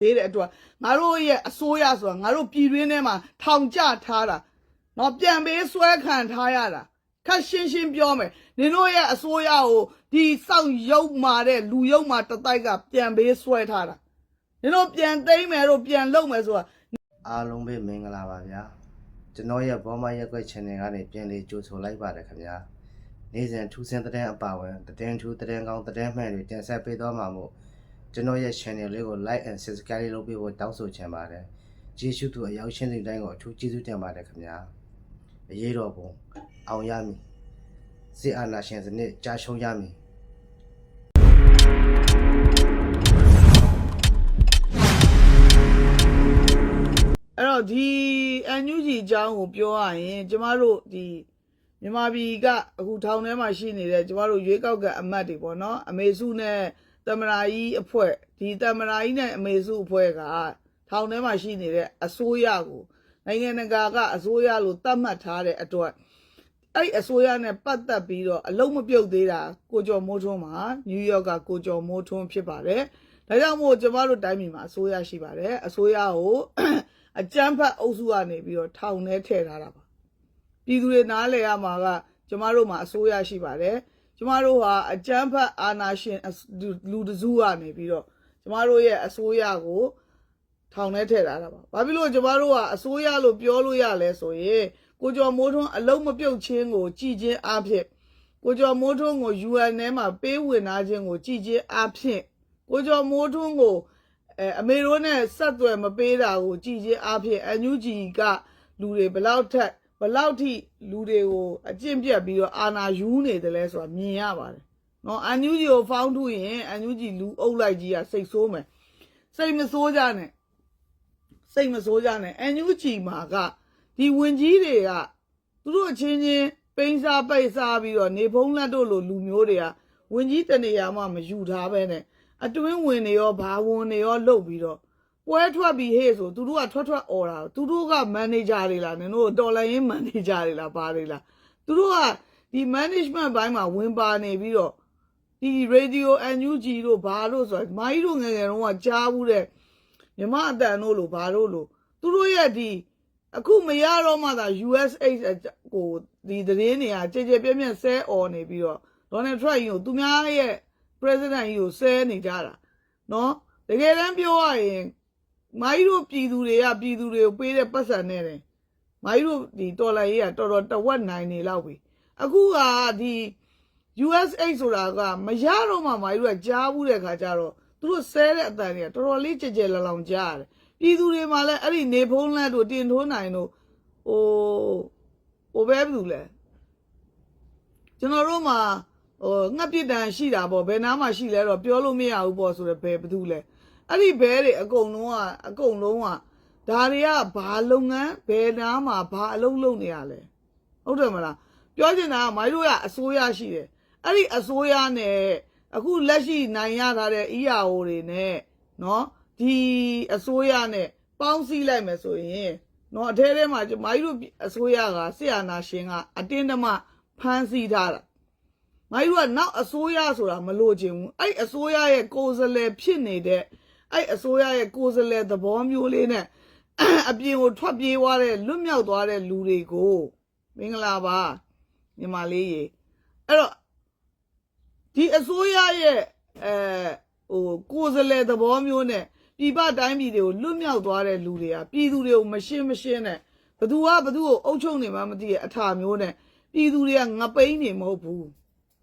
သေးတဲ့အတွက်ငါတို့ရဲ့အစိုးရဆိုတာငါတို့ပြည်တွင်းထဲမှာထောင်ကျထားတာနော်ပြန်ပေးဆွဲခံထားရတာခက်ရှင်းရှင်းပြောမယ်နင်တို့ရဲ့အစိုးရကိုဒီစောင့်ရုပ်မာတဲ့လူရုပ်မာတစ်တိုက်ကပြန်ပေးဆွဲထားတာနင်တို့ပြန်သိမ်းမယ်တို့ပြန်လုပ်မယ်ဆိုတာအားလုံးပဲမင်္ဂလာပါဗျာကျွန်တော်ရဲ့ဘောမရက်ကွက် channel ကနေပြန်လေးကြိုဆိုလိုက်ပါတယ်ခင်ဗျာနေ့စဉ်ထူးဆန်းတဲ့အပါဝင်တဲ့ထူးတဲ့ကောင်းတဲ့မှန်တွေတင်ဆက်ပေးသွားမှာမို့ ကျွန်တော်ရဲ့ channel လေးကို like and subscribe လုပ်ပေးဖို့တောင်းဆိုချင်ပါတယ်ကျေးဇူးတူအရောက်ရှင်းတဲ့တိုင်းကိုအထူးကျေးဇူးတင်ပါတယ်ခင်ဗျာအရေးတော်ပုံအောင်ရမည်စစ်အာဏာရှင်စနစ်ကြာရှုံးရမည်အဲ့တော့ဒီအန်ယူဂျီအကြောင်းကိုပြောရရင်ကျမတို့ဒီမြန်မာပြည်ကအခုထောင်ထဲမှာရှိနေတဲ့ကျမတို့ရွေးကောက်က အမတ်တွေပေါ့နော်အမေစုနဲ့တ မရာကြီးအဖွဲ့ဒီတမရာကြီးနဲ့အမေစုအဖွဲ့ကထောင်ထဲမှာရှိနေတဲ့အစိုးရကိုနိုင်ငံတကာကအစိုးရလို့သတ်မှတ်ထားတဲ့အတွက်အဲ့ဒီအစိုးရနဲ့ပတ်သက်ပြီးတော့အလုံးမပြုတ်သေးတာကိုကျော်မိုးထွန်းမှာနယူးယောက်ကကိုကျော်မိုးထွန်းဖြစ်ပါတယ်ဒါကြောင့်မို့ကျမတို့တိုင်းပြည်မှာအစိုးရရှိပါတယ်အစိုးရကိုအကြမ်းဖက်အုပ်စုကနေပြီးတော့ထောင်ထဲထည့်ထားတာပါပြည်သူတွေနားလည်ရမှာကကျမတို့မှာအစိုးရရှိပါတယ် ကျမတို့ဟာအကြမ်းဖက်အာဏာရှင်အစလူတစုကနေပြီးတော့ကျမတို့ရဲ့အစိုးရကိုထောင်ထဲထည့်ထားတာပါဘာဖြစ်လို့ကျမတို့ကအစိုးရလို့ပြောလို့ရလဲဆိုရင်ကိုကျော်မိုးထွန်းအလုံးမပြုတ်ချင်းကိုကြည်ချင်းအားဖြင့်ကိုကျော်မိုးထွန်းကို UN ထဲမှာပေးဝင်ထားခြင်းကိုကြည်ချင်းအားဖြင့်ကိုကျော်မိုးထွန်းကိုအဲအမေတို့နဲ့ဆက်သွယ်မပေးတာကိုကြည်ချင်းအားဖြင့်အန်ယူဂျီကလူတွေဘယ်လောက်ထက် ဘယ်လောက်ထိလူတွေကိုအကျင့်ပြတ်ပြီးတော့အာနာယူနေတယ်လဲဆိုတာမြင်ရပါတယ်။နော်အန်ယူဂျီကိုဖောင်းထုရင်အန်ယူဂျီလူအုပ်လိုက်ကြီးကစိတ်ဆိုးမယ်။စိတ်မဆိုးကြနဲ့စိတ်မဆိုးကြနဲ့အန်ယူဂျီမှာကဒီဝင်ကြီးတွေကသူတို့အချင်းချင်းပိန်းစားပိတ်စားပြီးတော့နေဖုံးလက်တို့လိုလူမျိုးတွေကဝင်ကြီးတနေရာမှမယူထားပဲနဲ့အတွင်းဝင်နေရောဘာဝင်နေရောလုတ်ပြီးတော့ ပွဲထွက်ပြီးဟေ့ဆိုသူတို့ကထွက်ထွက်អော်တာသူတို့ကမန်နေဂျာတွေလားနင်တို့တော်လိုင်းရင်မန်နေဂျာတွေလားဘာတွေလားသူတို့ကဒီ management ဘိုင်းမှာဝင်ပါနေပြီးတော့ဒီ radio NUG တို့ဘာလို့ဆိုတော့မိုင်းတို့ငယ်ငယ်တုန်းကကြားဘူးတဲ့မြမအတန်တို့လို့ဘာလို့လို့သူတို့ရဲ့ဒီအခုမရတော့မှသာ USA ကိုဒီသတင်းတွေကကြည်ကြည်ပြည့်ပြည့်ဆဲអော်နေပြီးတော့ Donald Trump ကြီးကိုသူများရဲ့ president ကြီးကိုဆဲနေကြတာနော်တကယ်တမ်းပြောရရင် မိုင်းတို့ပြည်သူတွေကပြည်သူတွေကိုပေးတဲ့ပတ်စံနဲ့တယ်မိုင်းတို့ဒီတော်လိုင်းကြီးကတော်တော်တဝက်နိုင်နေလောက်ပြီအခုကဒီ USA ဆိုတာကမရတော့မှမိုင်းတို့ကကြားဘူးတဲ့ခါကျတော့သူတို့ဆဲတဲ့အတန်တွေကတော်တော်လေးကြဲကြဲလောင်လောင်ကြားရတယ်ပြည်သူတွေမှာလည်းအဲ့ဒီနေဖုံးလန့်တို့တင်ထိုးနိုင်တို့ဟိုဟိုပဲဘူးလဲကျွန်တော်တို့မှာဟိုငှက်ပစ်တန်ရှိတာပေါ့ဘယ်နားမှာရှိလဲတော့ပြောလို့မရဘူးပေါ့ဆိုတော့ဘယ်ဘာတူလဲ အဲ့ဒီဘဲတွေအကုန်လုံးကအကုန်လုံးကဒါတွေကဘာလုပ်ငန်းဘယ်နားမှာဘာအလုပ်လုပ်နေရလဲဟုတ်တယ်မလားပြောချင်တာကမိုင်းတို့ကအစိုးရရှိတယ်အဲ့ဒီအစိုးရနဲ့အခုလက်ရှိနိုင်ရထားတဲ့ EAO တွေနဲ့နော်ဒီအစိုးရနဲ့ပေါင်းစည်းလိုက်မယ်ဆိုရင်နော်အထဲထဲမှာမိုင်းတို့အစိုးရကဆရာနာရှင်ကအတင်းတမဖမ်းဆီးထားတာငါတို့ကနောက်အစိုးရဆိုတာမလို့ချင်ဘူးအဲ့အစိုးရရဲ့ကိုယ်စားလှယ်ဖြစ်နေတဲ့ အဲ့အစိုးရရဲ့ကိုယ်စားလှယ်သဘောမျိုးလေးနဲ့အပြင်ကိုထွက်ပြေးသွားတဲ့လွတ်မြောက်သွားတဲ့လူတွေကိုမင်္ဂလာပါညီမလေးရေအဲ့တော့ဒီအစိုးရရဲ့အဲဟိုကိုယ်စားလှယ်သဘောမျိုးနဲ့ပြည်ပတိုင်းပြည်တွေကိုလွတ်မြောက်သွားတဲ့လူတွေကပြည်သူတွေကိုမရှင်းမရှင်းနဲ့ဘသူကဘသူကိုအုပ်ချုပ်နေမှမသိရဲ့အထာမျိုးနဲ့ပြည်သူတွေကငပိန်းနေမဟုတ်ဘူး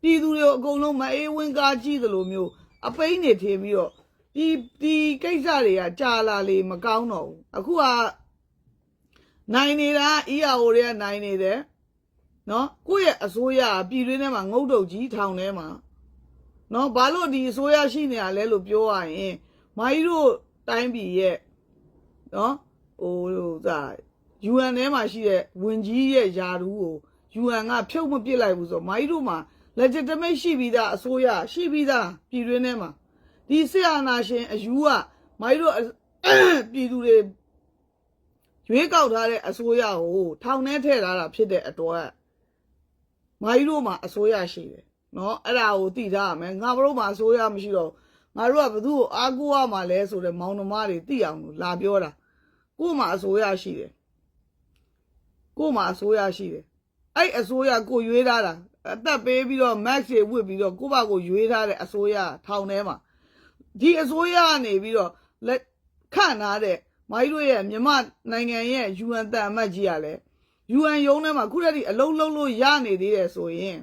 ပြည်သူတွေကိုအကုန်လုံးမအေးဝင်းကားကြည့်သလိုမျိုးအပိန်းနေထင်ပြီးတော့ ဒီဒီကိစ္စတွေကကြာလာလေမကောင်းတော့ဘူးအခုကနိုင်နေတာ EAO တွေကနိုင်နေတယ်နော်ကိုယ့်ရဲ့အစိုးရကပြည်တွင်းထဲမှာငုတ်တုတ်ကြီးထောင်ထဲမှာနော်ဘာလို့ဒီအစိုးရရှိနေရလဲလို့ပြောရရင်မိုင်းတို့တိုင်းပြည်ရဲ့နော်ဟိုဟိုသာ UN ထဲမှာရှိတဲ့ဝင်ကြီးရဲ့ယာတူးကို UN ကဖြုတ်မပစ်လိုက်ဘူးဆိုတော့မိုင်းတို့မှာ legitimate ရှိပြီးသားအစိုးရရှိပြီးသားပြည်တွင်းထဲမှာ ဒီဆရာနာရှင်အယူကမိုင်းတို့အပြည်သူတွေရွေးကောက်ထားတဲ့အစိုးရကိုထောင်ထဲထည့်ထားတာဖြစ်တဲ့အတွက်မိုင်းတို့မှာအစိုးရရှိတယ်နော်အဲ့ဒါကိုသိထားရမယ်ငါတို့မှာအစိုးရမရှိတော့ငါတို့ကဘသူ့ကိုအားကိုးရမှာလဲဆိုတဲ့မောင်နှမတွေသိအောင်လို့လာပြောတာကို့မှာအစိုးရရှိတယ်ကို့မှာအစိုးရရှိတယ်အဲ့အစိုးရကိုရွေးထားတာအသက်ပေးပြီးတော့ max တွေဝစ်ပြီးတော့ကိုယ့်ဘာကိုရွေးထားတဲ့အစိုးရထောင်ထဲမှာ ဒီအစိုးရကနေပြီးတော့လက်ခန့်ထားတဲ့မိုင်းတို့ရဲ့မြမနိုင်ငံရဲ့ UN တန်အမတ်ကြီးကလည်း UN ရုံးထဲမှာခုတည်းကအလုံးလုံးလို့ရနေသေးတယ်ဆိုရင်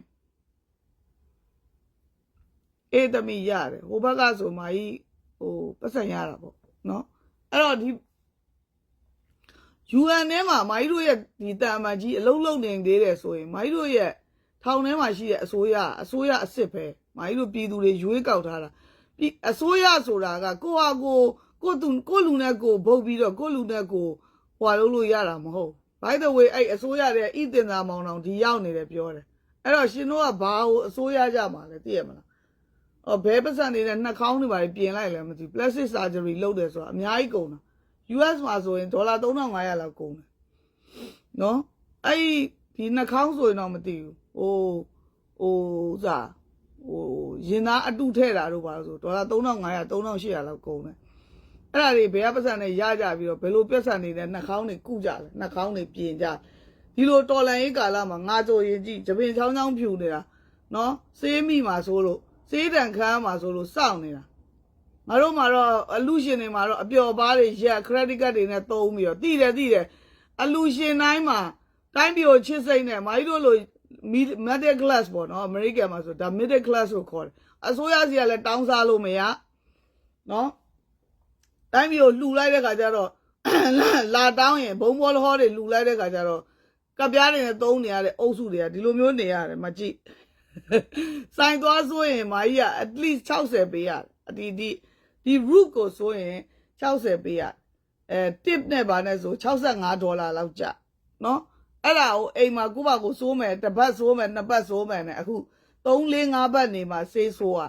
အေးတမီရတယ်ဟိုဘက်ကဆိုမာကြီးဟိုပတ်စံရတာပေါ့နော်အဲ့တော့ဒီ UN ထဲမှာမိုင်းတို့ရဲ့ဒီတန်အမတ်ကြီးအလုံးလုံးနေသေးတယ်ဆိုရင်မိုင်းတို့ရဲ့ထောင်ထဲမှာရှိတဲ့အစိုးရအစိုးရအစ်စ်ပဲမိုင်းတို့ပြည်သူတွေရွေးကောက်ထားတာ ပြည်အစိုးရဆိုတာကကိုဟာကိုကိုသူကိုလူနဲ့ကိုဗုတ်ပြီးတော့ကိုလူနဲ့ကိုဟွာလို့လို့ရတာမဟုတ် by the way အဲ့အစိုးရတဲ့ဣတင်သာမောင်တောင်ဒီရောက်နေတယ်ပြောတယ်အဲ့တော့ရှင်တို့ကဘာကိုအစိုးရကြမှာလဲသိရမလားအော်ဘဲပတ်စံနေတဲ့နှာခေါင်းတွေပါပြင်လိုက်လဲမသိဘူး plastic surgery လုပ်တယ်ဆိုတာအများကြီးကုန်တာ US မှာဆိုရင်ဒေါ်လာ3500လောက်ကုန်တယ်နော်အဲ့ဒီဒီနှာခေါင်းဆိုရင်တော့မသိဘူးဟိုဟိုဥစား ဟိုရင်သားအတုထဲတာတို့ပါလို့ဆိုဒေါ်လာ3500 3800လောက်ကုန်တယ်အဲ့ဒါတွေဘယ်ကပတ်စံနဲ့ရကြပြီးတော့ဘယ်လိုပြက်ဆံနေတဲ့နှာခေါင်းတွေကုကြလဲနှာခေါင်းတွေပြင်ကြဒီလိုတော်လန်ရေးကာလမှာငါကြိုရင်ကြည့်ဂျပင်ချောင်းချောင်းဖြူနေတာနော်စေးမိမှာဆိုလို့စေးတန်ခမ်းမှာဆိုလို့စောင့်နေတာငါတို့မှာတော့အလူရှင်တွေမှာတော့အပျော်ပါးတွေရက် credit card တွေနဲ့သုံးပြီးတော့တည်တယ်တည်တယ်အလူရှင်တိုင်းမှာတိုင်းပြည်ကိုချစ်စိတ်နဲ့မာကြီးတို့လို mid- middle class ပေါ့နော် American မှာဆိုဒါ middle class ကိုခေါ်တယ်အစိုးရစီကလည်းတောင်းစားလို့မရနော်တိုင်းပြည်ကိုလှူလိုက်တဲ့ခါကျတော့လာတောင်းရင်ဘုံဘောလဟောတွေလှူလိုက်တဲ့ခါကျတော့ကပ်ပြားတွေနဲ့သုံးနေရတဲ့အုပ်စုတွေကဒီလိုမျိုးနေရတယ်မကြည့်ဆိုင်သွားဆိုရင်မာကြီးက at least 60ပေးရတယ်အဒီဒီဒီ root ကိုဆိုရင်60ပေးရတယ်အဲ tip နဲ့ဗာနဲ့ဆို65ဒေါ်လာလောက်ကျနော် အဲ့ဒါကိုအိမ်မှာကိုယ့်ဘာကိုစိုးမယ်တစ်ပတ်စိုးမယ်နှစ်ပတ်စိုးမယ်နဲ့အခု3 4 5ပတ်နေမှာစေးဆိုးရ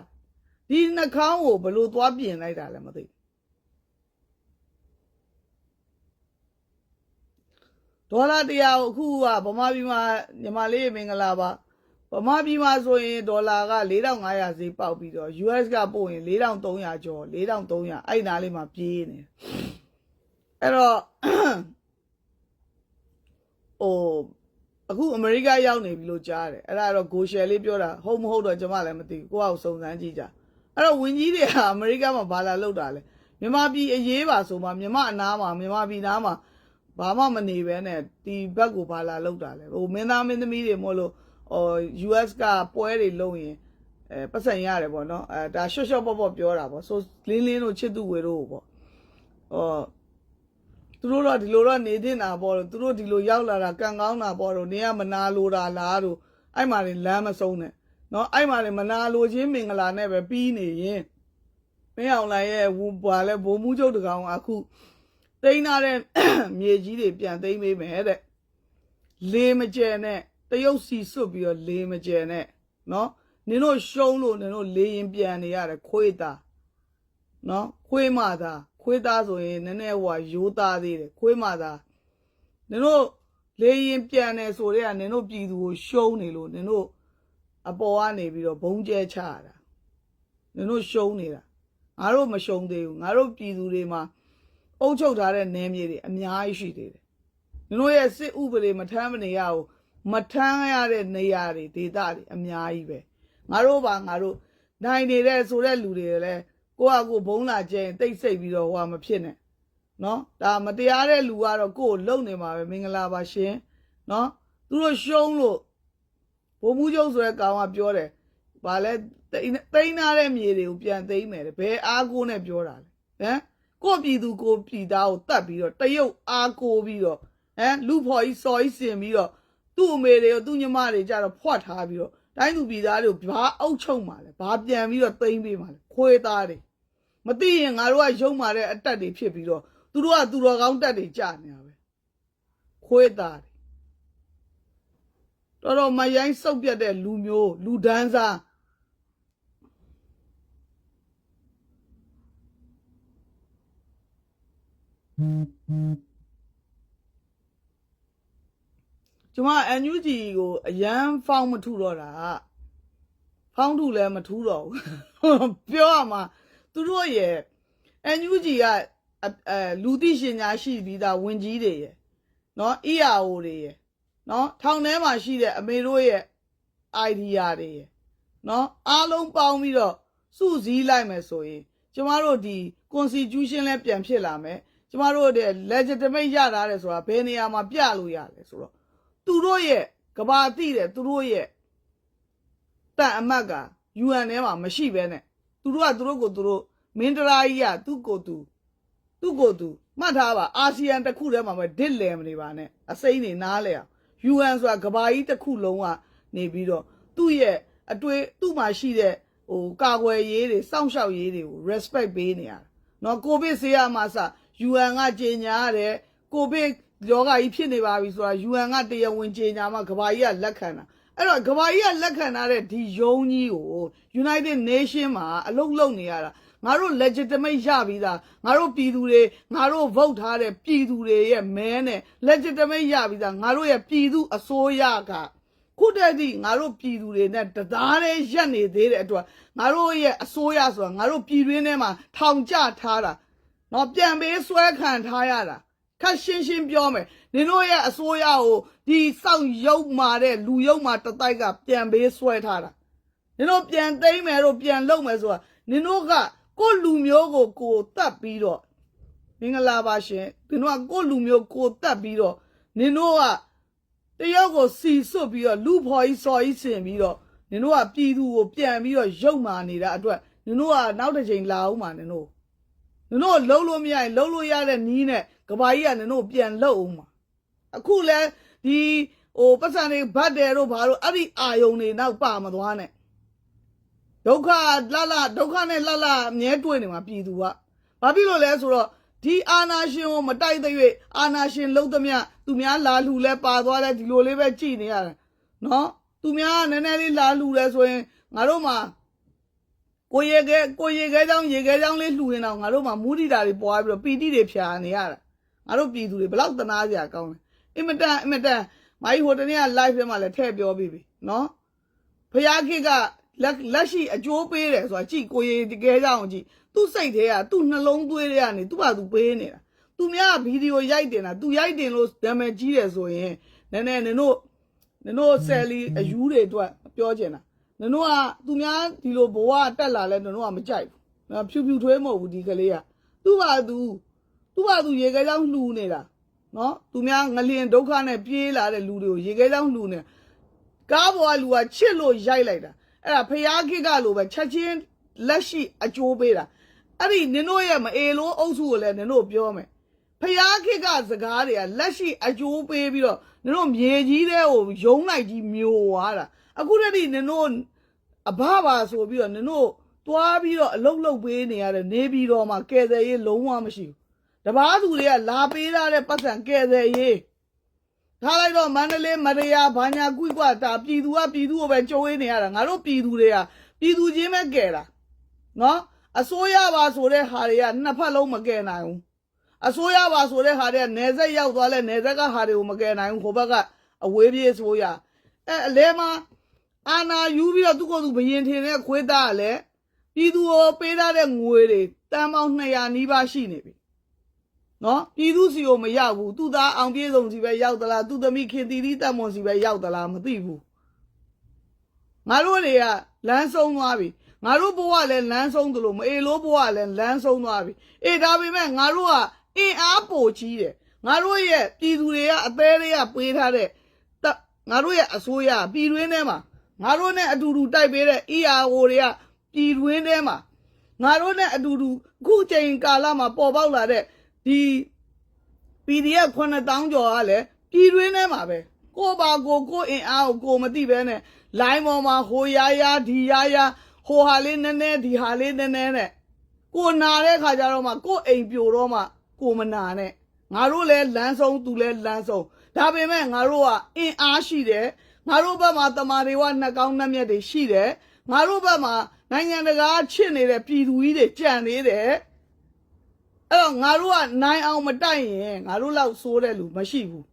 ဒီနှာခေါင်းကိုဘယ်လို့သွားပြင်လိုက်တာလဲမသိဘူးဒေါ်လာတရားကိုအခုကဗမာပြည်မှာညီမလေးမင်္ဂလာပါဗမာပြည်မှာဆိုရင်ဒေါ်လာက4500ဈေးပေါက်ပြီးတော့ US ကပို့ရင်4300ကျော်4300အဲ့နားလေးမှာပြေးနေအဲ့တော့ ဟိုအခုအမေရိကရောက်နေပြီလို့ကြားတယ်အဲ့ဒါတော့ go share လေးပြောတာဟုတ်မဟုတ်တော့ကျွန်မလည်းမသိဘူးကိုယ့်အောက်စုံစမ်းကြည့်ကြအဲ့တော့ဝင်ကြီးတွေကအမေရိကမှာဘာလာလောက်တာလဲမြန်မာပြည်အရေးပါဆိုမှမြန်မာအနားမှာမြန်မာပြည်နားမှာဘာမှမနေပဲနဲ့ဒီဘက်ကိုဘာလာလောက်တာလဲဟိုမင်းသားမင်းသမီးတွေမို့လို့ဟို US ကပွဲတွေလုပ်ရင်အဲပတ်စံရတယ်ပေါ့နော်အဲဒါရှော့ရှော့ပေါ့ပေါ့ပြောတာပေါ့ဆိုလင်းလင်းတို့ချစ်သူဝေတို့ပေါ့ဟော သူတို့တော့ဒီလိုတော့နေတင်တာပေါ့လို့သူတို့ဒီလိုရောက်လာတာကံကောင်းတာပေါ့လို့နေရမနာလိုတာလားတို့အဲ့မှာနေလမ်းမဆုံးနဲ့နော်အဲ့မှာနေမနာလိုချင်းမင်္ဂလာနဲ့ပဲပြီးနေရင်မင်းအောင်လိုင်ရဲ့ဝူပါလဲဘုံမှုချုပ်တကောင်အခုတိန်းထားတဲ့မြေကြီးတွေပြန်သိမ်းပေးမယ်တဲ့လေမကျဲနဲ့တရုတ်စီစွတ်ပြီးတော့လေမကျဲနဲ့နော်နင်တို့ရှုံးလို့နင်တို့လေရင်ပြန်နေရတယ်ခွေးသားနော်ခွေးမသား ခွေးသားဆိုရင်နည်းနည်းဟိုကရိုးသားသေးတယ်ခွေးမသားနင်တို့လေရင်ပြန်နေဆိုတဲ့ကနင်တို့ပြည်သူကိုရှုံးနေလို့နင်တို့အပေါ်ကနေပြီးတော့ဘုံကျဲချရတာနင်တို့ရှုံးနေတာငါတို့မရှုံးသေးဘူးငါတို့ပြည်သူတွေမှာအုပ်ချုပ်ထားတဲ့နယ်မြေတွေအများကြီးရှိသေးတယ်နင်တို့ရဲ့စစ်ဥပဒေမထမ်းမနေရဘူးမထမ်းရတဲ့နေရာတွေဒေသတွေအများကြီးပဲငါတို့ပါငါတို့နိုင်နေတဲ့ဆိုတဲ့လူတွေလည်း ကိုယ့်အကိုဘုံလာကျရင်တိတ်ဆိတ်ပြီးတော့ဟိုကမဖြစ်နဲ့နော်ဒါမတရားတဲ့လူကတော့ကိုယ့်ကိုလုံနေမှာပဲမင်္ဂလာပါရှင်နော်သူတို့ရှုံးလို့ဘုံမှုချုပ်ဆိုတဲ့ကောင်ကပြောတယ်ဗာလဲတိန်းတိန်းထားတဲ့မြေတွေကိုပြန်သိမ်းမယ်တဲ့ဘယ်အားကိုးနဲ့ပြောတာလဲဟမ်ကိုယ့်ပြည်သူကိုယ်ပြည်သားကိုတတ်ပြီးတော့တရုတ်အားကိုးပြီးတော့ဟမ်လူဖော်ကြီးစော်ကြီးစင်ပြီးတော့သူ့အမေတွေရောသူ့ညီမတွေကြတော့ဖွက်ထားပြီးတော့တိုင်းသူပြည်သားတွေကိုဘာအုပ်ချုပ်မှာလဲဘာပြန်ပြီးတော့တိမ့်ပေးမှာလဲခွေးသားတွေ မသိရင်ငါတို့ကရုံမာတဲ့အတက်တွေဖြစ်ပြီးတော့သူတို့ကသူတော်ကောင်းတက်တွေကြာနေတာပဲခွေးသားတွေတော်တော်မယိုင်းစုပ်ပြတ်တဲ့လူမျိုးလူဒန်းစားကျွန်မ NUG ကိုအရန်ဖောင်းမထုတော့တာဖောင်းထုလည်းမထူးတော့ဘူးပြောရမှာ သူတို့ရဲ့ NUG ကအအဲလူသိရှင်ညာရှိပြီးသားဝင်ကြီးတွေရဲ့နော် EAO တွေရဲ့နော်ထောင်ထဲမှာရှိတဲ့အမေတို့ရဲ့ idea တွေရဲ့နော်အားလုံးပေါင်းပြီးတော့စုစည်းလိုက်မယ်ဆိုရင်ကျမတို့ဒီ constitution လဲပြန်ဖြစ်လာမယ်ကျမတို့တဲ့ legitimate ရတာတယ်ဆိုတာဘယ်နေရာမှာပြလို့ရလဲဆိုတော့သူတို့ရဲ့ကဘာတိတဲ့သူတို့ရဲ့တန်အမတ်က UN ထဲမှာမရှိဘဲနဲ့ သူတို့ကသူတို့ကိုသူတို့မင်းတရာကြီးကသူ့ကိုသူသူ့ကိုသူမှတ်ထားပါအာဆီယံတစ်ခုထဲမှာပဲဒစ်လယ်မနေပါနဲ့အစိမ့်နေနားလဲအောင် UN ဆိုတာကဘာကြီးတစ်ခုလုံးကနေပြီးတော့သူ့ရဲ့အတွေ့သူ့မှာရှိတဲ့ဟိုကာကွယ်ရေးတွေစောင့်ရှောက်ရေးတွေကို respect ပေးနေရတာနော်ကိုဗစ်ဆေးရမှာစ UN ကကြေညာရတယ်ကိုဗစ်ယောဂကြီးဖြစ်နေပါပြီဆိုတာ UN ကတရားဝင်ကြေညာမှကဘာကြီးကလက်ခံတာ အဲ့တော့ကဘာကြီးကလက်ခံထားတဲ့ဒီယုံကြီးကို United Nation မှာအလုပ်လုပ်နေရတာငါတို့ legitimate ရပြီးသားငါတို့ပြည်သူတွေငါတို့ vote ထားတဲ့ပြည်သူတွေရဲ့မဲနဲ့ legitimate ရပြီးသားငါတို့ရဲ့ပြည်သူအစိုးရကခုတည်းကငါတို့ပြည်သူတွေနဲ့တသားလေးရက်နေသေးတဲ့အတွက်ငါတို့ရဲ့အစိုးရဆိုတာငါတို့ပြည်တွင်းထဲမှာထောင်ကျထားတာနော်ပြန်ပေးဆွဲခံထားရတာ ခက်ရှင်းရှင်းပြောမယ်နင်တို့ရဲ့အစိုးရကိုဒီစောင့်ရုပ်မာတဲ့လူရုပ်မာတစ်တိုက်ကပြန်ပေးဆွဲထားတာနင်တို့ပြန်သိမ့်မယ်တို့ပြန်လုပ်မယ်ဆိုတာနင်တို့ကကိုယ့်လူမျိုးကိုကိုယ်တတ်ပြီးတော့မင်္ဂလာပါရှင်နင်တို့ကကိုယ့်လူမျိုးကိုယ်တတ်ပြီးတော့နင်တို့ကတယောက်ကိုစီစွတ်ပြီးတော့လူဖော်ကြီးစော်ကြီးဆင်ပြီးတော့နင်တို့ကပြည်သူကိုပြန်ပြီးတော့ရုပ်မာနေတာအတွက်နင်တို့ကနောက်တစ်ချိန်လာအောင်ပါနင်တို့နင်တို့လှုပ်လို့မရရင်လှုပ်လို့ရတဲ့နီးနဲ့ ကဘာကြီးကနင်တို့ပြန်လှုပ်အောင်ပါအခုလဲဒီဟိုပတ်စံတွေဗတ်တယ်တို့ဘာလို့အဲ့ဒီအာယုံတွေနောက်ပါမသွားနဲ့ဒုက္ခလှလှဒုက္ခနဲ့လှလှအမြဲတွေ့နေမှာပြည်သူကဘာဖြစ်လို့လဲဆိုတော့ဒီအာနာရှင်ကိုမတိုက်တဲ့၍အာနာရှင်လုံးသမျှသူများလာလူလဲပါသွားတယ်ဒီလိုလေးပဲကြည်နေရတယ်နော်သူများကနည်းနည်းလေးလာလူလဲဆိုရင်ငါတို့မှာကိုရေခဲကိုရေခဲချောင်းရေခဲချောင်းလေးလှူရင်တော့ငါတို့မှာမူးတိတာတွေပွားပြီးတော့ပီတိတွေဖြာနေရတာ ငါတို့ပြည်သူတွေဘယ်လောက်တနာစရာကောင်းလဲအင်မတန်အင်မတန်မိုင်းဟိုတနေ့က live ထဲမှာလည်းထည့်ပြောပြီးပြီနော်ဖျားခေတ်ကလက်လက်ရှိအကျိုးပေးတယ်ဆိုတာကြည့်ကိုရီတကယ်ကြောင်ကြည့်သူ့စိတ်ထဲကသူ့နှလုံးသွေးထဲကနေသူ့ဘာသူပေးနေတာသူများဗီဒီယိုရိုက်တင်တာသူရိုက်တင်လို့နာမည်ကြီးတယ်ဆိုရင်နည်းနည်းနင်တို့နင်တို့ဆယ်လီအယူတွေအတွက်ပြောချင်တာနင်တို့ကသူများဒီလိုဘဝတက်လာလဲနင်တို့ကမကြိုက်ဘူးနော်ဖြူဖြူထွေးမဟုတ်ဘူးဒီကလေးကသူ့ဘာသူ သူ့ဘာသူရေခဲကြောင်းလှူနေတာနော်သူများငလျင်ဒုက္ခနဲ့ပြေးလာတဲ့လူတွေကိုရေခဲကြောင်းလှူနေကားပေါ်ကလူကချစ်လို့ရိုက်လိုက်တာအဲ့ဒါဖျားခိကလိုပဲချက်ချင်းလက်ရှိအကျိုးပေးတာအဲ့ဒီနင်တို့ရဲ့မအေလို့အုပ်စုကိုလည်းနင်တို့ပြောမယ်ဖျားခိကစကားတွေကလက်ရှိအကျိုးပေးပြီးတော့နင်တို့မြေကြီးတဲ့ကိုယုံလိုက်ကြီးမျိုးသွားတာအခုတည်းကနင်တို့အဘပါဆိုပြီးတော့နင်တို့သွားပြီးတော့အလုတ်လုတ်ပေးနေရတဲ့နေပြီးတော့မှကဲတယ်ရေးလုံးဝမရှိဘူး တပားသူတွေကလာပေးထားတဲ့ပတ်စံကဲတယ်ရေးထားလိုက်တော့မန္တလေးမရယာဘာညာကွိကွာတာပြည်သူကပြည်သူကိုပဲကြုံရနေရတာငါတို့ပြည်သူတွေကပြည်သူချင်းပဲကဲတာနော်အစိုးရပါဆိုတဲ့ဟာတွေကနှစ်ဖက်လုံးမကဲနိုင်ဘူးအစိုးရပါဆိုတဲ့ဟာတွေကနယ်စက်ရောက်သွားလဲနယ်စက်ကဟာတွေကိုမကဲနိုင်ဘူးဟိုဘက်ကအဝေးပြေးဆိုရအဲအလဲမှာအာနာယူပြီးတော့သူ့ကိုယ်သူဘယင်ထင်တဲ့ခွေးသားကလည်းပြည်သူကိုပေးထားတဲ့ငွေတွေတန်ပေါင်း200နီးပါးရှိနေပြီ နော်ပြည်သူစီကိုမရောက်ဘူးသူ့သားအောင်ပြေဆုံးစီပဲရောက်သလားသူ့သမီးခင်တီတီတက်မွန်စီပဲရောက်သလားမသိဘူးငါတို့တွေကလမ်းဆုံးသွားပြီငါတို့ဘဝလည်းလမ်းဆုံးသလိုမအေလို့ဘဝလည်းလမ်းဆုံးသွားပြီအေးဒါပေမဲ့ငါတို့ကအင်အားပိုကြီးတယ်ငါတို့ရဲ့ပြည်သူတွေကအသေးတွေကပေးထားတဲ့တက်ငါတို့ရဲ့အစိုးရပြည်တွင်းထဲမှာငါတို့နဲ့အတူတူတိုက်ပေးတဲ့ ERO တွေကပြည်တွင်းထဲမှာငါတို့နဲ့အတူတူအခုချိန်ကာလမှာပေါ်ပေါက်လာတဲ့ ဒီ PDF 9000ကျော်ကလည်းပြည်တွင်းထဲမှာပဲကိုပါကိုကိုအင်အားကိုကိုမသိပဲနဲ့ line ပေါ်မှာဟိုရရဒီရရဟိုဟာလေးနည်းနည်းဒီဟာလေးနည်းနည်းနဲ့ကိုနာတဲ့ခါကျတော့မှကိုအိမ်ပြိုတော့မှကိုမနာနဲ့ငါတို့လည်းလမ်းဆုံးသူလည်းလမ်းဆုံးဒါပေမဲ့ငါတို့ကအင်အားရှိတယ်ငါတို့ဘက်မှာတမာတွေကနှကောင်းနှမျက်တွေရှိတယ်ငါတို့ဘက်မှာနိုင်ငံတကာချစ်နေတဲ့ပြည်သူကြီးတွေကြံနေတယ် အဲ့တော့ငါတို့ကနိုင်အောင်မတိုက်ရင်ငါတို့လောက်စိုးတဲ့လူမရှိဘူး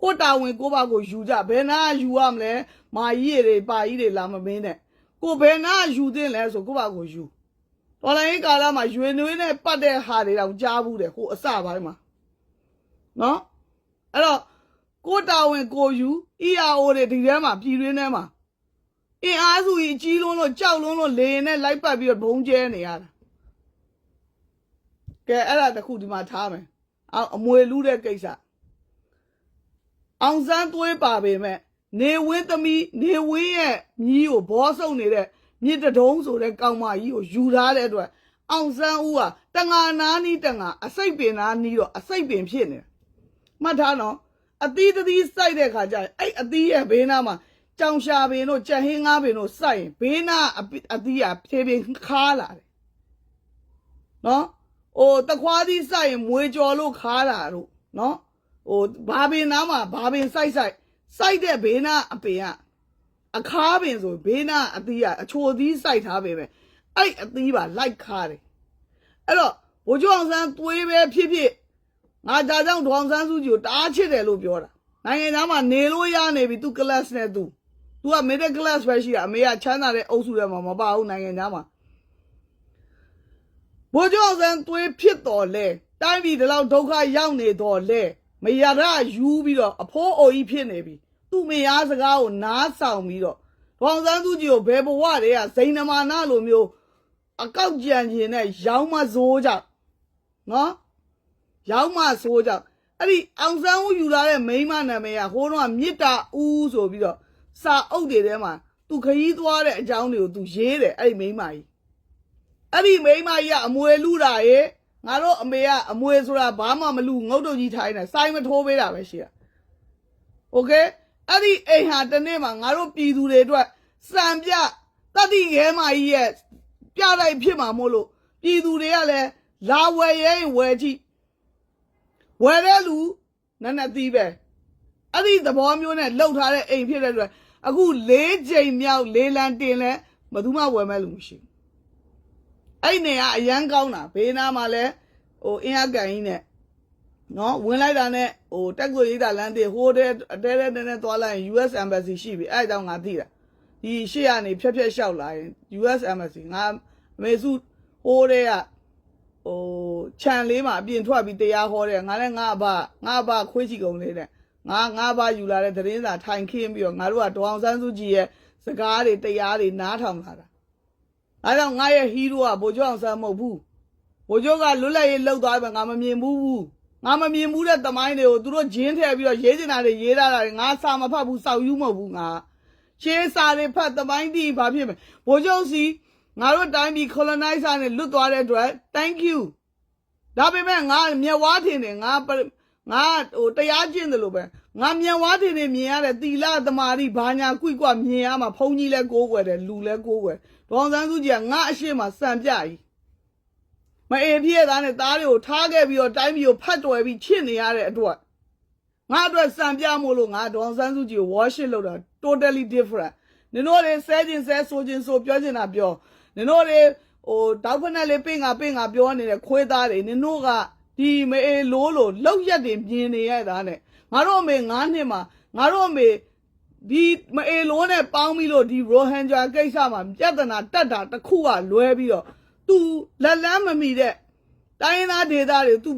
ကိုတာဝန်ကိုပါကိုယူကြဘယ်နာယူရမလဲမာကြီးတွေပါကြီးတွေလာမမင်းနဲ့ကိုဘယ်နာယူသင့်လဲဆိုကိုပါကိုယူတော်လိုင်းကာလမှာရွေနွေးနဲ့ပတ်တဲ့ဟာတွေတောင်ကြားဘူးတယ်ဟိုအစပိုင်းမှာနော်အဲ့တော့ကိုတာဝန်ကိုယူ ERO တွေဒီထဲမှာပြည်တွင်းထဲမှာအင်အားစုကြီးကြီးလုံးလို့ကြောက်လုံးလို့လေရင်နဲ့လိုက်ပတ်ပြီးတော့ဘုံကျဲနေရတာ ကဲအဲ့ဒါတခုဒီမှာထားမယ်အောင်အမွေလူတဲ့ကိစ္စအောင်စမ်းသွေးပါပေမဲ့နေဝင်းသမီးနေဝင်းရဲ့မြီးကိုဘောဆုံနေတဲ့မြစ်တတုံးဆိုတဲ့ကောင်မကြီးကိုယူထားတဲ့အတွက်အောင်စမ်းဦးကတငါနာနီးတငါအစိတ်ပင်နာနီးတော့အစိတ်ပင်ဖြစ်နေတယ်မှတ်ထားနော်အသီးတစ်သီးစိုက်တဲ့ခါကျရင်အဲ့အသီးရဲ့ဘေးနားမှာကြောင်ရှာပင်တို့ကြက်ဟင်းငါးပင်တို့စိုက်ရင်ဘေးနားအပိအသီးကဖြည်းဖြည်းခါလာတယ်နော် ဟိုတခွားသီးစိုက်ရင်မွေကြော်လို့ခါလာတို့နော်ဟိုဘာပင်နားမှာဘာပင်စိုက်စိုက်စိုက်တဲ့ဘေးနားအပင်ကအခါပင်ဆိုဘေးနားအသီးကအချိုသီးစိုက်ထားပေမဲ့အဲ့အသီးပါလိုက်ခါတယ်အဲ့တော့ဘိုးကျောင်းဆန်းသွေးပဲဖြစ်ဖြစ်ငါဒါကြောင့်ဒေါအောင်ဆန်းစုကြည်ကိုတအားချစ်တယ်လို့ပြောတာနိုင်ငံသားမှာနေလို့ရနေပြီသူ class နဲ့သူ तू က middle class ပဲရှိတာအမေကချမ်းသာတဲ့အုပ်စုထဲမှာမပါဘူးနိုင်ငံသားမှာ ဘိုးကျောင်းဆန်းသွေးဖြစ်တော်လဲတိုင်းပြည်ဒီလောက်ဒုက္ခရောက်နေတော်လဲမရရယူပြီးတော့အဖိုးအိုကြီးဖြစ်နေပြီသူ့မယားစကားကိုနားဆောင်ပြီးတော့ဒေါအောင်ဆန်းစုကြည်ကိုဘယ်ဘဝတည်းကဇိန်နမာနလိုမျိုးအကောက်ကြံခြင်းနဲ့ရောင်းမစိုးကြနော်ရောင်းမစိုးကြအဲ့ဒီအောင်ဆန်းဦးယူလာတဲ့မိန်းမနာမည်ကဟိုတော့မြစ်တာဦးဆိုပြီးတော့စာအုပ်တွေထဲမှာသူခရီးသွားတဲ့အကြောင်းတွေကိုသူရေးတယ်အဲ့ဒီမိန်းမကြီး အဲ့ဒီမိန်းမကြီးကအမွေလူတာရေငါတို့အမေကအမွေဆိုတာဘာမှမလူငုတ်တုတ်ကြီးထိုင်းနေစိုင်းမထိုးပေးတာပဲရှိတာโอเคအဲ့ဒီအိမ်ဟာတစ်နေ့မှာငါတို့ပြည်သူတွေအတွက်စံပြတတိရဲမကြီးရဲ့ပြလိုက်ဖြစ်မှာမို့လို့ပြည်သူတွေကလည်းလာဝယ်ရဲရင်ဝယ်ကြည့်ဝယ်တဲ့လူနက်နက်သီးပဲအဲ့ဒီသဘောမျိုးနဲ့လှုပ်ထားတဲ့အိမ်ဖြစ်တဲ့အတွက်အခု၄ချိန်မြောက်လေးလံတင်လဲဘယ်သူမှဝယ်မဲ့လူမရှိဘူး အဲ့ဒီနေရာအရန်ကောင်းတာဘေးနားမှာလဲဟိုအင်းအကန်ကြီးနဲ့နော်ဝင်လိုက်တာနဲ့ဟိုတက်ကိုရိတ်တာလမ်းတည်ဟိုတဲ့အတဲတဲတဲတဲသွားလိုက်ရင် US embassy ရှိပြီအဲ့ဒါကြောင့်ငါသိတာဒီရှေ့ကနေဖြက်ဖြက်လျှောက်လာရင် US embassy ငါအမေစုဟိုတဲ့ကဟိုခြံလေးမှာအပြင်ထွက်ပြီးတရားဟောတယ်ငါလည်းငါအဘငါအဘခွေးချီကုန်လေးတဲ့ငါငါဘယူလာတဲ့သတင်းစာထိုင်ခင်းပြီးတော့ငါတို့ကဒေါအောင်ဆန်းစုကြည်ရဲ့စကားတွေတရားတွေနားထောင်လာတာ အဲကြောင့်ငါရဲ့ဟီးရိုးကဗိုလ်ချုပ်အောင်ဆန်းမဟုတ်ဘူးဗိုလ်ချုပ်ကလွတ်လပ်ရေးလှုပ်သွားပြီငါမမြင်ဘူးဘူးငါမမြင်ဘူးတဲ့တမိုင်းတွေကိုသူတို့ဂျင်းထည့်ပြီးတော့ရေးချင်တာတွေရေးထားတာတွေငါစာမဖတ်ဘူးစောက်ယူမဟုတ်ဘူးငါရှေးစာတွေဖတ်တမိုင်းတီးဘာဖြစ်မလဲဗိုလ်ချုပ်စီငါတို့တိုင်းပြည် colonizer နဲ့လွတ်သွားတဲ့အတွက် thank you ဒါပေမဲ့ငါမျက်ဝါးထင်တယ်ငါပငါဟိုတရားကျင့်တယ်လို့ပဲငါမျက်ဝါးထင်နေမြင်ရတဲ့တီလာသမารီဘာညာကွိကွမြင်ရမှာဘုံကြီးလဲကိုးကွယ်တယ်လူလဲကိုးကွယ် ဒေါအောင်ဆန်းစုကြည်ကငါအရှိမစံပြကြီးမအေးပြည့်သားနဲ့သားတွေကိုထားခဲ့ပြီးတော့တိုင်းပြည်ကိုဖတ်တော်ပြီးချစ်နေရတဲ့အတွက်ငါအတွက်စံပြမို့လို့ငါဒေါအောင်ဆန်းစုကြည်ကို worship လုပ်တာ totally different နင်တို့တွေဆဲခြင်းဆဲဆိုခြင်းဆိုပြောခြင်းတာပြောနင်တို့တွေဟိုတောက်ဖက်နဲ့လေးပင့်ငါပင့်ငါပြောနေတဲ့ခွေးသားတွေနင်တို့ကဒီမအေးလို့လို့လောက်ရက်တွေမြင်နေရတာနဲ့ငါတို့အမေ9နှစ်မှာငါတို့အမေ ဒီမအေးလို့နဲ့ပေါင်းပြီးလို့ဒီရိုဟန်ဂျာကိစ္စမှာပြဿနာတက်တာတစ်ခုကလွဲပြီးတော့ तू လက်လန်းမမီတဲ့တိုင်းရင်းသားဒေသတွေ तू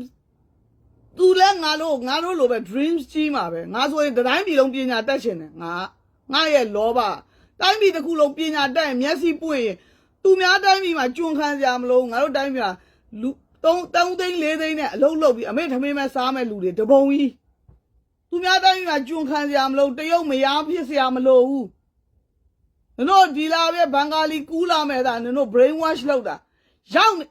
သူလဲငါလို့ငါတို့လိုပဲ dreams ကြီးမှာပဲငါဆိုရင်တတိုင်းပြည်လုံးပညာတတ်ရှင်တယ်ငါငါရဲ့လောဘတိုင်းပြည်တစ်ခုလုံးပညာတတ်ရင်မျက်စိပွင့်ရင်သူများတိုင်းပြည်မှာကျွန်းခံစရာမလိုငါတို့တိုင်းပြည်မှာလူ3 3သိန်း4သိန်းနဲ့အလုံးလုံးပြီးအမေထမင်းမဲ့စားမဲ့လူတွေတပုံကြီး သူများတိုင်းပြည်မှာကျွန်းခံစရာမလိုတရုတ်မယားဖြစ်စရာမလိုဘူးနင်တို့ဒီလာပဲဘင်္ဂါလီကူးလာမဲ့တာနင်တို့ brain wash လုပ်တာရောက်နေ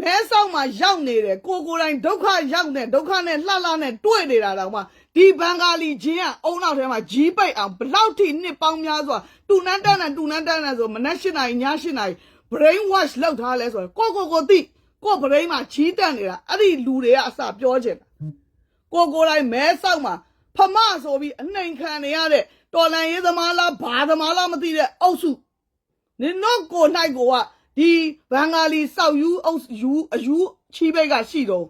မဲဆောက်မှာရောက်နေတယ်ကိုကိုယ်တိုင်ဒုက္ခရောက်နေဒုက္ခနဲ့လှလှနဲ့တွေ့နေတာတော့မှဒီဘင်္ဂါလီချင်းကအုံနောက်ထဲမှာကြီးပိတ်အောင်ဘလောက်ထိနှစ်ပေါင်းများစွာတူနန်းတန်းနဲ့တူနန်းတန်းနဲ့ဆိုမနက်၈နာရီည၈နာရီ brain wash လောက်ထားလဲဆိုတော့ကိုကိုကိုသိကို brain မှာကြီးတက်နေတာအဲ့ဒီလူတွေကအစပြောချင်တာကိုကိုယ်တိုင်မဲဆောက်မှာ ဖမဆိုပြီးအနှိမ်ခံနေရတဲ့တော်လန်ရေးသမားလားဘာသမားလားမသိတဲ့အုပ်စုနင်တို့ကို၌ကိုကဒီဘင်္ဂါလီစောက်ယူအုပ်ယူအယူချီးပိတ်ကရှိတော့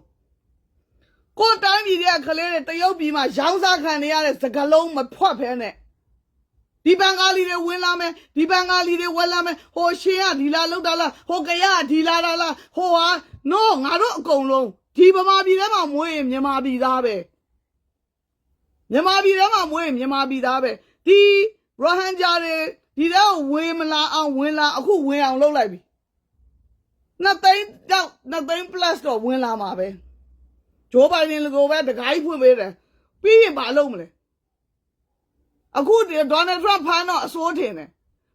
ကိုယ်တိုင်းပြည်ရဲ့ကလေးတွေတရုတ်ပြည်မှာရောင်းစားခံနေရတဲ့စကလုံးမဖွက်ဖဲနဲ့ဒဒီဘန်ကာလီတွေဝင်လာမယ်ဒီဘန်ကာလီတွေဝင်လာမယ်ဟိုရှင်ကဒီလာလောက်တာလားဟိုကရကဒီလာတာလားဟိုဟာနော်ငါတို့အကုန်လုံးဒီဗမာပြည်ထဲမှာမွေးရင်မြန်မာပြည်သားပဲ မြန်မာပြည်ထဲမှာမွေးရင်မြန်မာပြည်သားပဲဒီရဟန်ဂျာတွေဒီတော့ဝင်မလာအောင်ဝင်လာအခုဝင်အောင်လုပ်လိုက်ပြီနှစ်သိန်းတော့နှစ်သိန်း plus တော့ဝင်လာမှာပဲဂျိုးဘိုင်ဒန်ကိုပဲတကိုင်းဖွင့်ပေးတယ်ပြီးရင်မလုပ်မလဲအခုဒီဒေါ်နယ်ထရန့်ဖမ်းတော့အစိုးထင်တယ်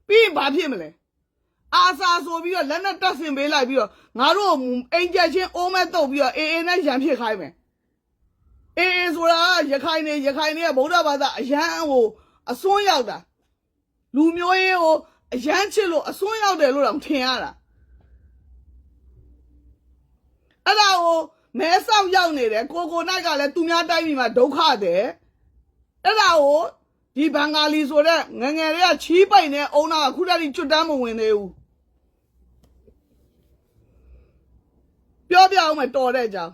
ပြီးရင်ဘာဖြစ်မလဲအာဆာဆိုပြီးတော့လက်နဲ့တက်ဆင်ပေးလိုက်ပြီးတော့ငါတို့အိမ်ကျချင်းအိုးမဲ့တုတ်ပြီးတော့အေအေနဲ့ရံဖြစ်ခိုင်းမယ် အေအေဆိုတာရခိုင်နေရခိုင်နေကဗုဒ္ဓဘာသာအရန်ဟိုအစွန်းရောက်တာလူမျိုးရေးဟိုအရန်ချစ်လို့အစွန်းရောက်တယ်လို့တော့ထင်ရတာအဲ့ဒါဟိုမဲဆောက်ရောက်နေတယ်ကိုကိုနိုင်ကလည်းသူများတိုင်းပြည်မှာဒုက္ခတယ်အဲ့ဒါဟိုဒီဘင်္ဂါလီဆိုတဲ့ငယ်ငယ်တွေကချီးပိုင်တဲ့အုံနာကခုတည်းကကျွတ်တမ်းမဝင်သေးဘူးပြောပြအောင်မတော်တဲ့အကြောင်း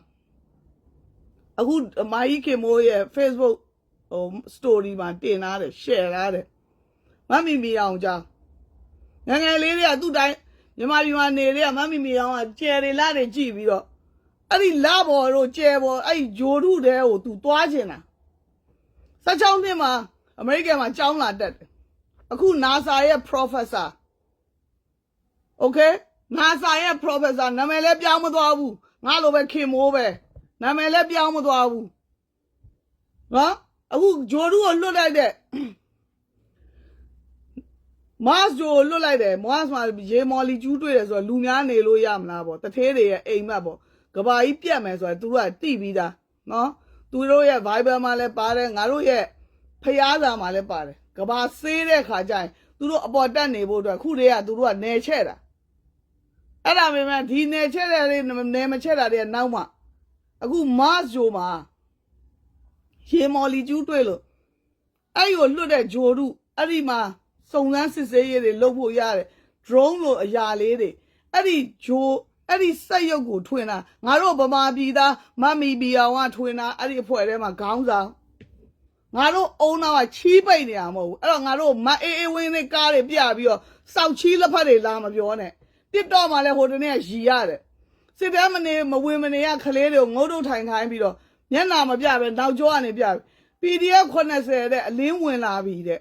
အခုမာကြီးခင်မိုးရဲ့ Facebook ဟို story မှာတင်ထားတယ် share ထားတယ်မမီမီအောင်ကြောင်းငယ်ငယ်လေးတွေကသူ့တိုင်းမြန်မာပြည်မှာနေတွေကမမီမီအောင်ကကျယ်တွေလာတွေကြည့်ပြီးတော့အဲ့ဒီလာဘော်တို့ကျယ်ဘော်အဲ့ဒီဂျိုရုတဲ့ကို तू သွားချင်တာ16နှစ်မှာအမေရိကန်မှာကျောင်းလာတက်တယ်အခု NASA ရဲ့ professor okay NASA ရဲ့ professor နာမည်လည်းပြောင်းမသွားဘူးငါလိုပဲခင်မိုးပဲ နာမည်လည်းပြောင်းမသွားဘူးနော်အခုဂျိုဒူကိုလွတ်လိုက်တဲ့မတ်ဂျိုလွတ်လိုက်တယ်မတ်မှာရေမော်လီကျူးတွေ့တယ်ဆိုတော့လူများနေလို့ရမလားပေါ့တထေးတွေရဲ့အိမ်မက်ပေါ့ကဘာကြီးပြတ်မယ်ဆိုတော့သူတို့ကတိပြီးသားနော်သူတို့ရဲ့ Viber မှာလည်းပါတယ်ငါတို့ရဲ့ဖျားစာမှာလည်းပါတယ်ကဘာဆေးတဲ့ခါကျရင်သူတို့အပေါ်တက်နေဖို့အတွက်ခုတည်းကသူတို့ကနေချဲ့တာအဲ့ဒါပေမဲ့ဒီနေချဲ့တဲ့တွေနေမချဲ့တာတွေကနောက်မှ အခုမတ်ဂျိုမှာရေမော်လီကျူးတွေ့လို့အဲ့ကိုလွတ်တဲ့ဂျိုတို့အဲ့ဒီမှာစုံစမ်းစစ်ဆေးရေးတွေလုပ်ဖို့ရတယ် drone လို့အရာလေးတွေအဲ့ဒီဂျိုအဲ့ဒီစက်ရုပ်ကိုထွင်တာငါတို့ဗမာပြည်သားမမီဘီအောင်ကထွင်တာအဲ့ဒီအဖွဲ့ထဲမှာခေါင်းဆောင်ငါတို့အုံနောက်ကချီးပိတ်နေရမဟုတ်ဘူးအဲ့တော့ငါတို့မအေးအေးဝင်းတွေကားတွေပြပြီးတော့စောက်ချီးလက်ဖက်တွေလာမပြောနဲ့တစ်တော့မှလည်းဟိုတနေ့ကရီရတယ် စစ်တမ်းမနေမဝင်မနေရခလေးတွေကိုငုတ်တုတ်ထိုင်ခိုင်းပြီးတော့မျက်နာမပြပဲနောက်ကျောကနေပြပြီ PDF 80တဲ့အလင်းဝင်လာပြီတဲ့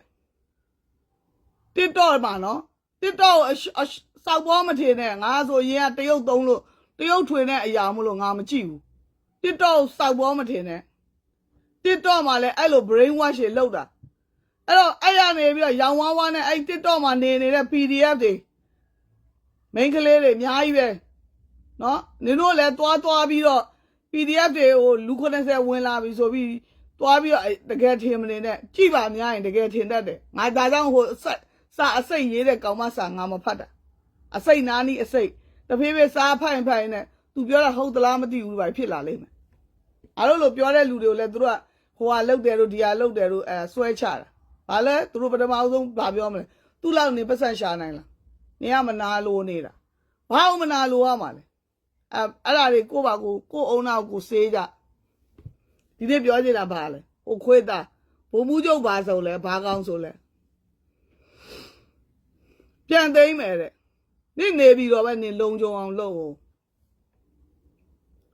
TikTok မှာနော် TikTok ကိုအရှအရှစောက်ပေါ်မထင်နဲ့ငါဆိုရင်ကတရုတ်သုံးလို့တရုတ်ထွင်တဲ့အရာမလို့ငါမကြည့်ဘူး TikTok ကိုစောက်ပေါ်မထင်နဲ့ TikTok မှာလည်းအဲ့လို brain wash တွေလုပ်တာအဲ့တော့အဲ့ရနေပြီးတော့ရောင်ဝါးဝါးနဲ့အဲ့ TikTok မှာနေနေတဲ့ PDF တွေ main ကလေးတွေအများကြီးပဲ နော်နင်တို့လည်းတွားတွားပြီးတော့ PDF တွေကိုလူ90ဝင်လာပြီဆိုပြီးတွားပြီးတော့အဲ့တကယ်ထင်မနေနဲ့ကြည့်ပါများရင်တကယ်ထင်တတ်တယ်ငါဒါကြောင့်ဟိုအဆက်စာအစိတ်ရေးတဲ့ကောင်မစာငါမဖတ်တာအစိတ်နာနီးအစိတ်တဖေးဖေးစားဖိုင်ဖိုင်နဲ့သူပြောတာဟုတ်သလားမသိဘူးဘာဖြစ်လာလိမ့်မယ်အားလို့လို့ပြောတဲ့လူတွေကိုလည်းသူတို့ကဟိုဟာလုတ်တယ်လို့ဒီဟာလုတ်တယ်လို့အဲဆွဲချတာဘာလဲသူတို့ပထမအောင်ဆုံးဘာပြောမလဲသူ့လောက်နေပတ်စံရှာနိုင်လားနေရမနာလို့နေတာဘာအောင်မနာလို့ရမှာလဲ အဲအဲ့ဒါတွေကိုပါကိုကိုအုံနောက်ကိုစေးကြဒီနေ့ပြောနေတာဘာလဲဟိုခွေးသားဘုံမှုကျုပ်ပါဆိုလဲဘာကောင်းဆိုလဲပြန်သိမ့်မယ်တဲ့နေ့နေပြီးတော့ပဲနေလုံကြုံအောင်လုပ်အောင်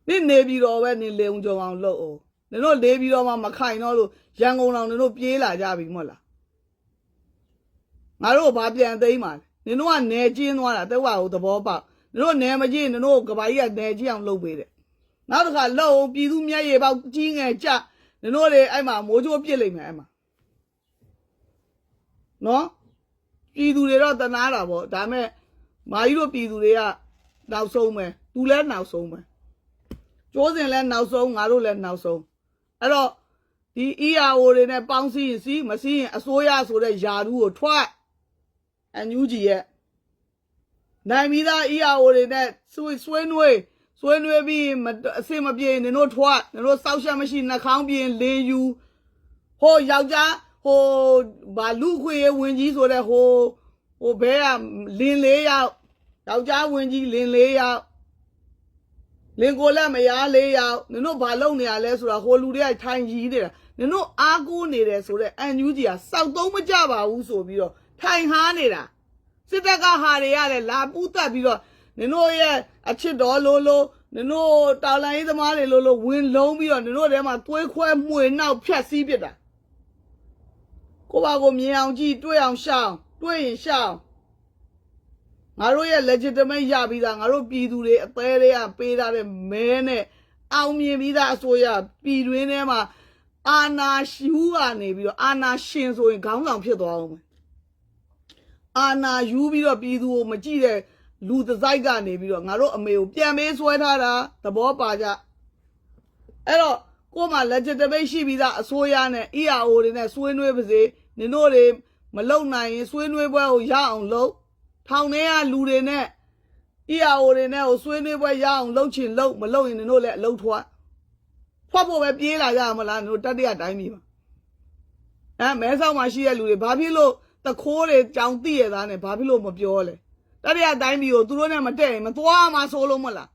နေ့နေပြီးတော့ပဲနေလုံကြုံအောင်လုပ်အောင်နင်တို့လေးပြီးတော့မှမခိုင်တော့လို့ရန်ကုန်တော်နင်တို့ပြေးလာကြပြီမဟုတ်လားငါတို့ဘာပြန်သိမ့်ပါလဲနင်တို့ကနေကျင်းသွားတာတက်ဝါကိုသဘောပေါက် နင်တို့နေမကြည့်နင်တို့ကဘာကြီးကနေကြည့်အောင်လုပ်ပေးတယ်နောက်တစ်ခါလှုပ်အောင်ပြည်သူမျက်ရည်ပေါက်ကြီးငယ်ကြနင်တို့တွေအဲ့မှာမိုးကြိုးပြစ်လိုက်မယ်အဲ့မှာနော်ပြည်သူတွေတော့တနာတာပေါ့ဒါမဲ့မာကြီးတို့ပြည်သူတွေကနောက်ဆုံးပဲသူလည်းနောက်ဆုံးပဲကျိုးစင်လည်းနောက်ဆုံးငါတို့လည်းနောက်ဆုံးအဲ့တော့ဒီ ERO တွေနဲ့ပေါင်းစည်းရင်စီးမစည်းရင်အစိုးရဆိုတဲ့ယာတူးကိုထွက်အန်ယူဂျီရဲ့ နိုင်ပြီးသား ERO တွေနဲ့ဆွေးဆွေးနွေးဆွေးနွေးပြီးမအစင်မပြေနင်တို့ထွက်နင်တို့စောက်ရှက်မရှိနှာခေါင်းပြင်းလေယူဟိုယောက်ျားဟိုဘာလူခွေရဲ့ဝင်ကြီးဆိုတဲ့ဟိုဟိုဘဲကလင်းလေးယောက်ယောက်ျားဝင်ကြီးလင်းလေးယောက်လင်ကိုလက်မယားလေးယောက်နင်တို့ဘာလုပ်နေရလဲဆိုတာဟိုလူတွေကထိုင်ကြီးနေတာနင်တို့အားကိုးနေတယ်ဆိုတော့အန်ယူဂျီကစောက်သုံးမကြပါဘူးဆိုပြီးတော့ထိုင်ဟားနေတာ စစ်တပ်ကဟာတွေရတယ်လာပူးတက်ပြီးတော့နင်တို့ရဲ့အချစ်တော်လိုလိုနင်တို့တာလိုင်းသမားတွေလိုလိုဝင်လုံးပြီးတော့နင်တို့ထဲမှာသွေးခွဲမှွေနောက်ဖြတ်စည်းပစ်တာကိုပါကိုမြင်အောင်ကြည့်တွေ့အောင်ရှောင်းတွေ့ရင်ရှောင်းငါတို့ရဲ့ legitimate ရပြီးသားငါတို့ပြည်သူတွေအသေးတွေကပေးထားတဲ့မဲနဲ့အောင်မြင်ပြီးသားအစိုးရပြည်တွင်းထဲမှာအာနာရှူကနေပြီးတော့အာနာရှင်ဆိုရင်ခေါင်းဆောင်ဖြစ်သွားအောင်မယ် အာနာယူပြီးတော့ပြည်သူကိုမကြည့်တဲ့လူတစ်စိုက်ကနေပြီးတော့ငါတို့အမေကိုပြန်ပေးဆွဲထားတာသဘောပါကြအဲ့တော့ကို့မှာ legitimate ရှိပြီးသားအစိုးရနဲ့ EAO တွေနဲ့ဆွေးနွေးပါစေနင်တို့တွေမလုံနိုင်ရင်ဆွေးနွေးပွဲကိုရအောင်လုပ်ထောင်ထဲကလူတွေနဲ့ EAO တွေနဲ့ကိုဆွေးနွေးပွဲရအောင်လှုပ်ချင်လှုပ်မလှုပ်ရင်နင်တို့လည်းအလုပ်ထွက်ဖွက်ဖို့ပဲပြေးလာကြမလားနင်တို့တတိယတိုင်းပြီပါအဲမဲဆောက်မှာရှိတဲ့လူတွေဘာဖြစ်လို့ တခိုးတွေကြောင်တိရသားနဲ့ဘာဖြစ်လို့မပြောလဲတတိယတိုင်းပြီကိုသူတို့နဲ့မတက်ရင်မသွားမှဆိုလို့မလား